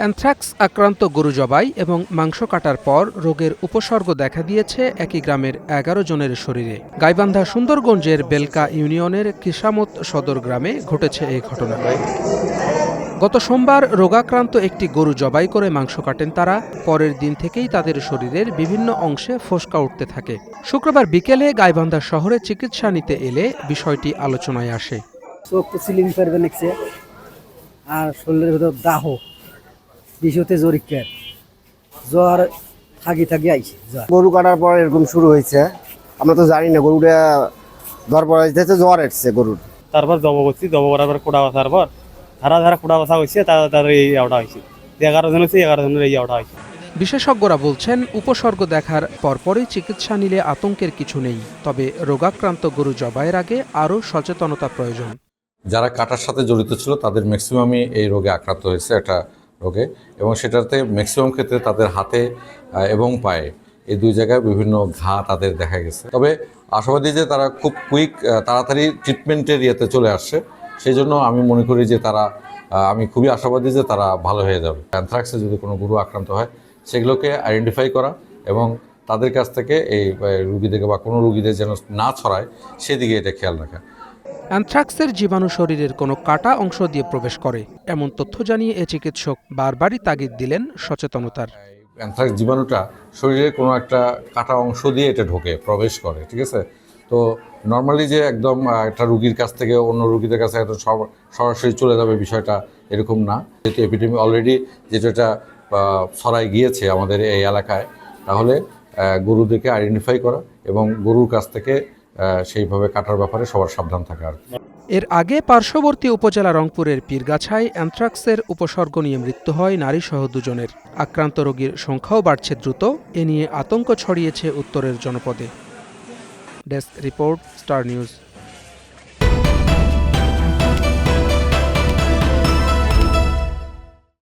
Anthrax আক্রান্ত গরু জবাই এবং মাংস কাটার পর রোগের উপসর্গ দেখা দিয়েছে একই গ্রামের এগারো জনের শরীরে। গাইবান্ধা সুন্দরগঞ্জের বেলকা ইউনিয়নের কিসামত সদর গ্রামে ঘটেছে এই ঘটনা। গত সোমবার রোগাক্রান্ত একটি গরু জবাই করে মাংস কাটেন তারা। পরের দিন থেকেই তাদের শরীরের বিভিন্ন অংশে ফোসকা উঠতে থাকে। শুক্রবার বিকেলে গাইবান্ধা শহরে চিকিৎসা নিতে এলে বিষয়টি আলোচনায় আসে। চোখ সিলিং আর শরীরের ভেতর দাহ। বিষতে জরিকার জ্বর থাকি থাকি আইছে জ্বর। গরু কাটার পর এরকম শুরু হয়েছে। আমরা তো জানি না গরুটা ধর পর যাচ্ছে জ্বর এসছে গরুর। তারপর জব করছি জব করার পর কুড়া বসার পর ধারা ধারা কুড়া বসা হয়েছে তার তার এই আওটা হয়েছে। এগারো জন হয়েছে এগারো জনের এই আওটা হয়েছে। বিশেষজ্ঞরা বলছেন উপসর্গ দেখার পরপরই চিকিৎসা নিলে আতঙ্কের কিছু নেই তবে রোগাক্রান্ত গরু জবাইয়ের আগে আরও সচেতনতা প্রয়োজন। যারা কাটার সাথে জড়িত ছিল তাদের ম্যাক্সিমামই এই রোগে আক্রান্ত হয়েছে একটা রোগে এবং সেটাতে ম্যাক্সিমাম ক্ষেত্রে তাদের হাতে এবং পায়ে এই দুই জায়গায় বিভিন্ন ঘা তাদের দেখা গেছে। তবে আশাবাদী যে তারা খুব কুইক তাড়াতাড়ি ট্রিটমেন্টের ইয়েতে চলে আসছে। সেই জন্য আমি মনে করি যে তারা আমি খুবই আশাবাদী যে তারা ভালো হয়ে যাবে। অ্যানথ্রাক্সে যদি কোনো গরু আক্রান্ত হয়, সেগুলোকে আইডেন্টিফাই করা এবং তাদের কাছ থেকে এই রুগীদেরকে বা কোনো রুগীদের যেন না ছড়ায়, সেদিকে এটা খেয়াল রাখা। অ্যানথ্রাক্সের জীবাণু শরীরের কোনো কাটা অংশ দিয়ে প্রবেশ করে। এমন তথ্য জানিয়ে এ চিকিৎসক বারবারই তাগিদ দিলেন সচেতনতার। অ্যানথ্রাক্স জীবাণুটা শরীরের কোনো একটা কাটা অংশ দিয়ে এটা ঢোকে, প্রবেশ করে, ঠিক আছে? তো নর্মালি যে একদম একটা রুগীর কাছ থেকে অন্য রুগীদের কাছে একদম সর- সরাসরি চলে যাবে বিষয়টা এরকম না। যেহেতু এপিডেমি অলরেডি যেটা ছড়ায় গিয়েছে আমাদের এই এলাকায়, তাহলে গরুদেরকে আইডেন্টিফাই করা এবং গরুর কাছ থেকে সেইভাবে কাটার ব্যাপারে সবার সাবধান থাকার এর আগে পার্শ্ববর্তী উপজেলা রংপুরের পীরগাছায় অ্যান্থ্রাক্সের উপসর্গ নিয়ে মৃত্যু হয় নারীসহ দুজনের। আক্রান্ত রোগীর সংখ্যাও বাড়ছে দ্রুত। এ নিয়ে আতঙ্ক ছড়িয়েছে উত্তরের জনপদে। Desk report, star news.